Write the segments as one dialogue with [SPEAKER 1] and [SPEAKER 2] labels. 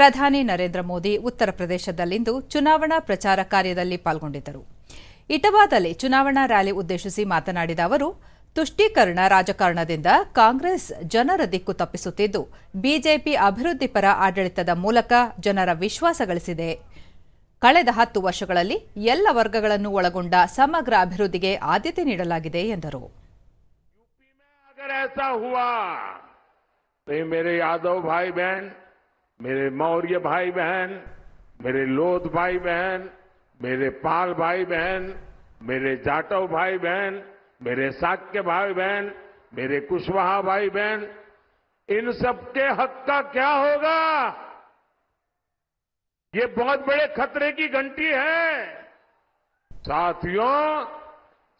[SPEAKER 1] ಪ್ರಧಾನಿ ನರೇಂದ್ರ ಮೋದಿ ಉತ್ತರ ಪ್ರದೇಶದಲ್ಲಿಂದು ಚುನಾವಣಾ ಪ್ರಚಾರ ಕಾರ್ಯದಲ್ಲಿ ಪಾಲ್ಗೊಂಡಿದ್ದರು ಇಟವಾದಲ್ಲಿ ಚುನಾವಣಾ ರ್ಯಾಲಿ ಉದ್ದೇಶಿಸಿ ಮಾತನಾಡಿದ ಅವರು ತುಷ್ಟೀಕರಣ ರಾಜಕಾರಣದಿಂದ ಕಾಂಗ್ರೆಸ್ ಜನರ ದಿಕ್ಕು ತಪ್ಪಿಸುತ್ತಿದ್ದು ಬಿಜೆಪಿ ಅಭಿವೃದ್ಧಿಪರ ಆಡಳಿತದ ಮೂಲಕ ಜನರ ವಿಶ್ವಾಸ ಗಳಿಸಿದೆ ಕಳೆದ ಹತ್ತು ವರ್ಷಗಳಲ್ಲಿ ಎಲ್ಲ ವರ್ಗಗಳನ್ನು ಒಳಗೊಂಡ ಸಮಗ್ರ ಅಭಿವೃದ್ಧಿಗೆ ಆದ್ಯತೆ ನೀಡಲಾಗಿದೆ ಎಂದರು
[SPEAKER 2] अगर ऐसा हुआ तो ये मेरे यादव भाई बहन मेरे मौर्य भाई बहन, मेरे लोध भाई बहन, मेरे पाल भाई बहन, मेरे जाटव भाई बहन, मेरे साक्य भाई बहन, मेरे कुशवाहा भाई बहन, इन सबके हक का क्या होगा? ये बहुत बड़े खतरे की घंटी है। साथियों,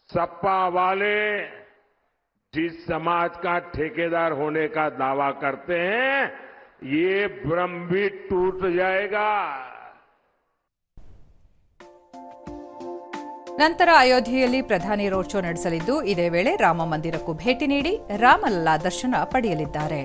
[SPEAKER 2] सपा वाले जिस समाज का ठेकेदार होने का दावा करते हैं ये भ्रम भी टूट जाएगा
[SPEAKER 1] ನಂತರ ಅಯೋಧ್ಯೆಯಲ್ಲಿ ಪ್ರಧಾನಿ ರೋಡ್ ಶೋ ನಡೆಸಲಿದ್ದು ಇದೇ ವೇಳೆ ರಾಮ ಮಂದಿರಕ್ಕೂ ಭೇಟಿ ನೀಡಿ ರಾಮಲಲ್ಲಾ ದರ್ಶನ ಪಡೆಯಲಿದ್ದಾರೆ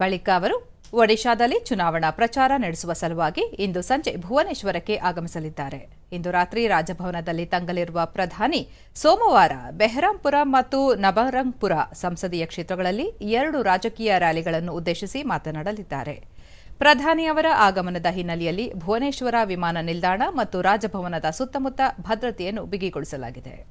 [SPEAKER 1] ಬಳಿಕ ಅವರು ಒಡಿಶಾದಲ್ಲಿ ಚುನಾವಣಾ ಪ್ರಚಾರ ನಡೆಸುವ ಸಲುವಾಗಿ ಇಂದು ಸಂಜೆ ಭುವನೇಶ್ವರಕ್ಕೆ ಆಗಮಿಸಲಿದ್ದಾರೆ. ಇಂದು ರಾತ್ರಿ ರಾಜಭವನದಲ್ಲಿ ತಂಗಲಿರುವ ಪ್ರಧಾನಿ ಸೋಮವಾರ ಬೆಹರಾಂಪುರ ಮತ್ತು ನಬರಂಗ್ಪುರ ಸಂಸದೀಯ ಕ್ಷೇತ್ರಗಳಲ್ಲಿ ಎರಡು ರಾಜಕೀಯ ರ್ಯಾಲಿಗಳನ್ನು ಉದ್ದೇಶಿಸಿ ಮಾತನಾಡಲಿದ್ದಾರೆ. ಪ್ರಧಾನಿಯವರ ಆಗಮನದ ಹಿನ್ನೆಲೆಯಲ್ಲಿ ಭುವನೇಶ್ವರ ವಿಮಾನ ನಿಲ್ದಾಣ ಮತ್ತು ರಾಜಭವನದ ಸುತ್ತಮುತ್ತ ಭದ್ರತೆಯನ್ನು ಬಿಗಿಗೊಳಿಸಲಾಗಿದೆ.